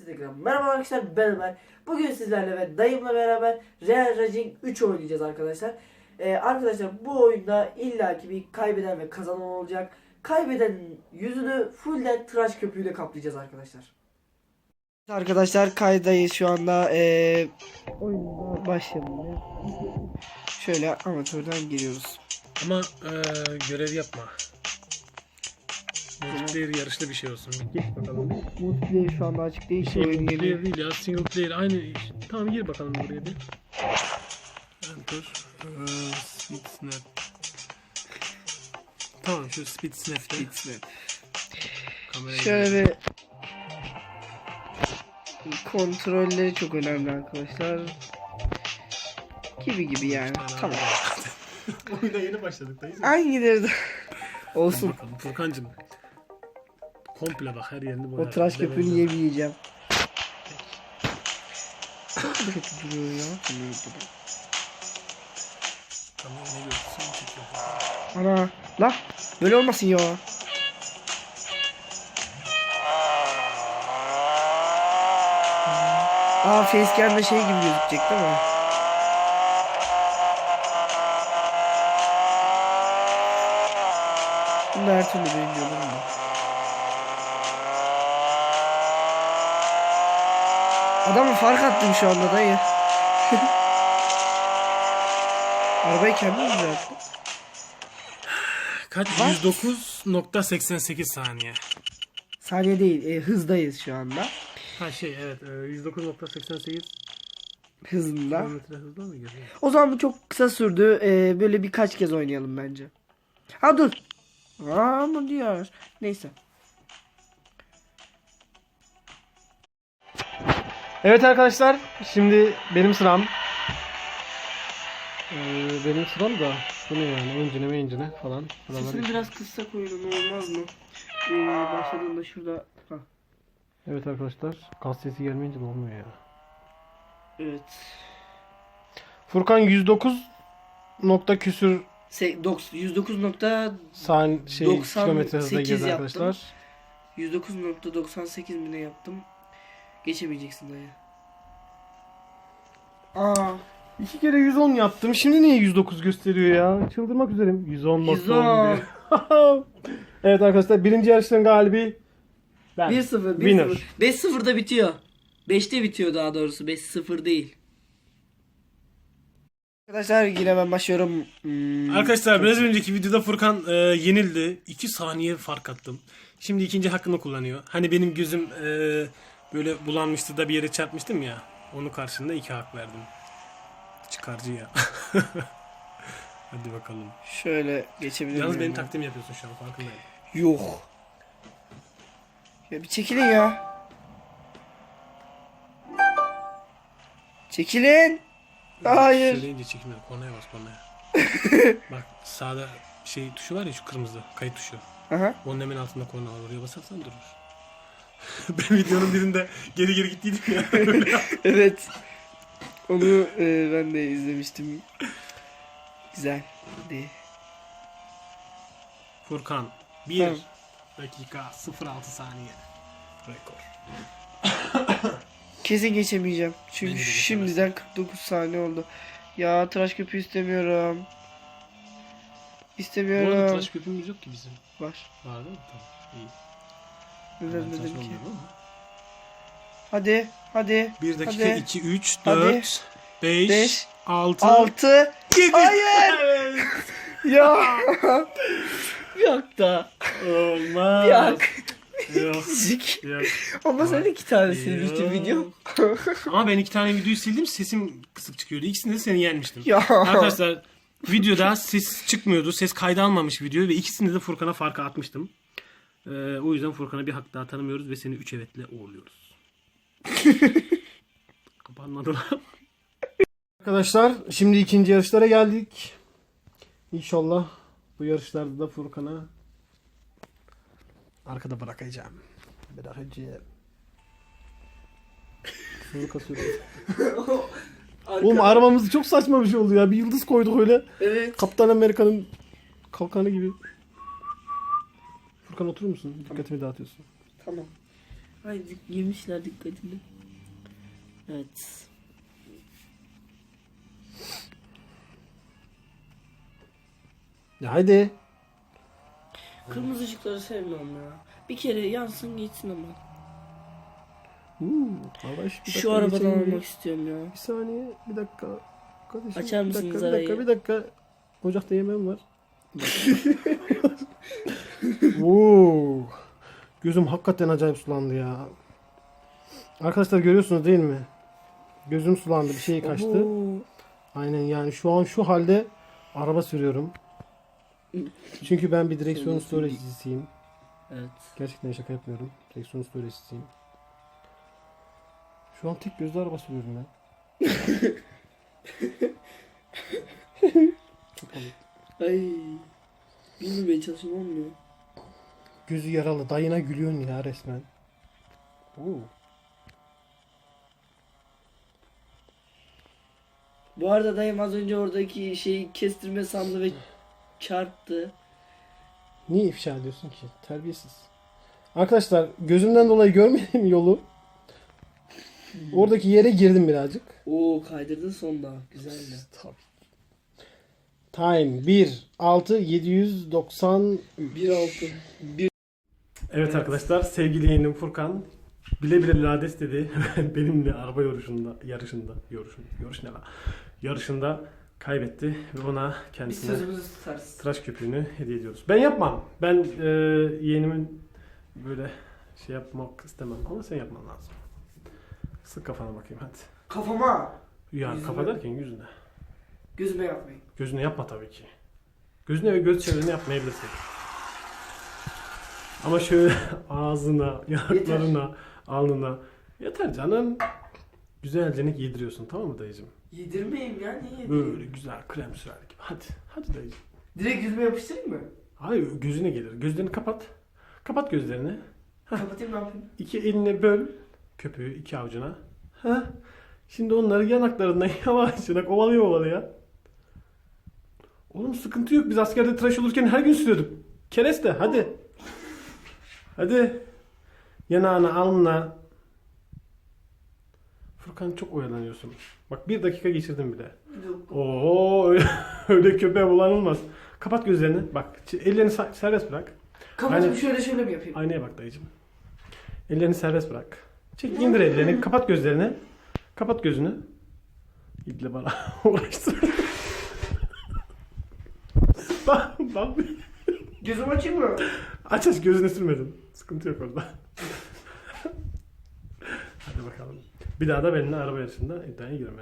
Instagram. Merhaba arkadaşlar ben Ömer. Bugün sizlerle ve dayımla beraber Real Racing 3 oynayacağız arkadaşlar. Ee, arkadaşlar bu oyunda illaki bir kaybeden ve kazanan olacak. Kaybedenin yüzünü fullden tıraş köpüğüyle kaplayacağız arkadaşlar. Arkadaşlar kaydayız şu anda. Ee, oyunda başlayalım. Şöyle amatörden giriyoruz. Ama eee, görev yapma. Multiplayer yarışlı bir şey olsun. Geç bakalım. Multiplayer şu anda açık değil. Bir şey multiplayer değil ya. Single player aynı iş. Tamam gir bakalım buraya bir. Enter. Speed snap. Tamam şu speed snap'te. Kamerayı Şöyle bir kontrolleri çok önemli arkadaşlar. Gibi gibi yani. Tamam. Oyuna yeni başladık dayı. Hangileri de olsun. Bakalım Furkan'cım. Komple bak her yerini O boya. tıraş köpüğünü yemeyeceğim. Çok kötü duruyor ya. Tamam ne? Çekiyor. Ana. La. Böyle olmasın ya. Aa facecam'de şey gibi gözükecek değil mi? Bunda her türlü birinci olur Adamı fark attım şu anda dayı. Arabayı kendim mi düzelttim? Kaç? Bak. 109.88 saniye. Saniye değil, e, hızdayız şu anda. Ha şey evet e, 109.88 Hızında. kilometre hızla mı geliyor? O zaman bu çok kısa sürdü. E, böyle birkaç kez oynayalım bence. Ha dur. Aa mı diyor. Neyse. Evet arkadaşlar şimdi benim sıram. Ee, benim sıram da bu ne yani engine engine falan. Buraları- Sesini biraz kıssak oyunun olmaz mı? E, başladığında şurada. Ha, Evet arkadaşlar gaz sesi gelmeyince de olmuyor ya. evet. Furkan 109 nokta küsür Se, doks- 109.98 san şey 98 kilometre hızla girdi yaptım. arkadaşlar. 109.98 mi ne yaptım? Geçemeyeceksin dayı. Aa, İki kere 110 yaptım. Şimdi niye 109 gösteriyor ya? Çıldırmak üzereyim. 110 nokta 110. diyor. evet arkadaşlar birinci yarışın galibi ben. 1-0, Winner. 1-0. 5-0'da bitiyor. 5'te bitiyor daha doğrusu. 5-0 değil. Arkadaşlar yine ben başlıyorum. Hmm, Arkadaşlar biraz önceki videoda Furkan e, yenildi. 2 saniye fark attım. Şimdi ikinci hakkını kullanıyor. Hani benim gözüm e, böyle bulanmıştı da bir yere çarpmıştım ya. Onu karşında iki hak verdim. Çıkarcı ya. Hadi bakalım. Şöyle geçebilir Yalnız benim taktiğimi yapıyorsun şu an farkındayım. Yok. Ya bir çekilin ya. Çekilin. Hayır. Söyleyince çekilmedi. Kornaya bas kornaya. Bak sağda şey tuşu var ya şu kırmızı kayıt tuşu. Aha. Onun hemen altında korna var. Oraya basarsan durur. ben videonun birinde geri geri gittiydim ya. Evet. Onu e, ben de izlemiştim. Güzel. Hadi. Furkan 1 Tamam. dakika 06 saniye. Rekor. Kesin geçemeyeceğim. Çünkü Bence de geçemezsin. şimdiden 49 saniye oldu. Ya tıraş köpüğü istemiyorum. Bu arada İstemiyorum. tıraş köpüğümüz yok ki bizim. Var. Var değil mi? Tamam. İyi. Ben dedim ki? Hadi. Hadi. 1 dakika Hadi. 2 3 Hadi. 4 5 Beş, 6 6. 7 Hayır. Ya. Yok da. Olmaz. Yok. Yok. Yok. Ama sen iki tane silmiştin Yok. video. Ama ben iki tane videoyu sildim sesim kısık çıkıyordu. İkisinde de seni yenmiştim. Ya. Arkadaşlar videoda ses çıkmıyordu. Ses kaydı almamış video ve ikisinde de Furkan'a farkı atmıştım. Ee, o yüzden Furkan'a bir hak daha tanımıyoruz ve seni üç evetle uğurluyoruz. Kapanmadı lan. Arkadaşlar şimdi ikinci yarışlara geldik. İnşallah bu yarışlarda da Furkan'a arkada bırakacağım. Bırakacağım. Furkan sürüyor. Oğlum aramamız çok saçma bir şey oldu ya. Bir yıldız koyduk öyle. Evet. Kaptan Amerika'nın kalkanı gibi. Furkan oturur musun? Dikkatimi dağıtıyorsun. Tamam. Ay yemişler dikkatini. Evet. Ya haydi. Kırmızı ışıkları sevmiyorum ya. Bir kere yansın geçsin ama. Hmm, arkadaş, bir Şu dakika arabadan almak istiyorum ya. Bir saniye, bir dakika. Kardeşim, Açar bir mısınız dakika, bir dakika, arayı? bir dakika. Ocakta yemeğim var. Oo. Gözüm hakikaten acayip sulandı ya. Arkadaşlar görüyorsunuz değil mi? Gözüm sulandı, bir şey kaçtı. Aynen yani şu an şu halde araba sürüyorum. Çünkü ben bir direksiyon storage'cisiyim. Evet. Gerçekten şaka yapmıyorum. Direksiyon storage'cisiyim. Şu an tek gözlü araba sürüyorum ya. Çok komik. Ay. Bilmemeye çalışıyorum olmuyor. Gözü yaralı. Dayına gülüyorsun ya resmen. Oo. Bu arada dayım az önce oradaki şeyi kestirme sandı ve çarptı. Niye ifşa ediyorsun ki? Terbiyesiz. Arkadaşlar gözümden dolayı görmedim yolu. Oradaki yere girdim birazcık. Oo kaydırdın sonunda. Güzeldi. Tabii. Time 1 6 790 Bir altın. Bir Evet arkadaşlar sevgili yeğenim Furkan bile bile lades dedi. Benimle araba yarışında yarışında yarışın yarış ne lan? Yarışında kaybetti ve ona Biz kendisine sözümüzü tutarız. tıraş köpüğünü hediye ediyoruz. Ben yapmam. Ben e, yeğenimin böyle şey yapmak istemem ama sen yapman lazım. Sık kafana bakayım hadi. Kafama. Ya Yüzüme kafa derken yüzüne. Gözüme yapmayın. Gözüne yapma tabii ki. Gözüne ve göz çevrene yapmayabilirsin. Ama şöyle ağzına, yanaklarına, alnına. Yeter canım. Güzelce yediriyorsun tamam mı dayıcım? Yedirmeyeyim ya niye Böyle yedireyim? güzel krem sürer gibi. Hadi, hadi dayıcım. Direkt yüzüme yapıştırayım mı? Hayır gözüne gelir. Gözlerini kapat. Kapat gözlerini. Kapatayım ne yapayım? İki eline böl köpüğü iki avucuna. Ha? Şimdi onları yanaklarından yavaşça ovalıyor ovalıyor. Oğlum sıkıntı yok. Biz askerde tıraş olurken her gün sürüyorduk. Kereste hadi. Hadi. Yanağına alnına. Furkan çok oyalanıyorsun. Bak bir dakika geçirdim bile. Yok. Oo öyle, öyle köpeğe bulanılmaz. Kapat gözlerini. Bak ellerini serbest bırak. Aynen. şöyle şöyle mi yapayım? Aynaya bak dayıcım. Ellerini serbest bırak. Çek indir ellerini. Kapat gözlerini. Kapat gözünü. İple bana uğraştır. bak bak. Gözümü açayım mı? Aç aç gözünü sürmedim. Sıkıntı yok orada. Hadi bakalım. Bir daha da benimle araba yarışında iddiaya girme.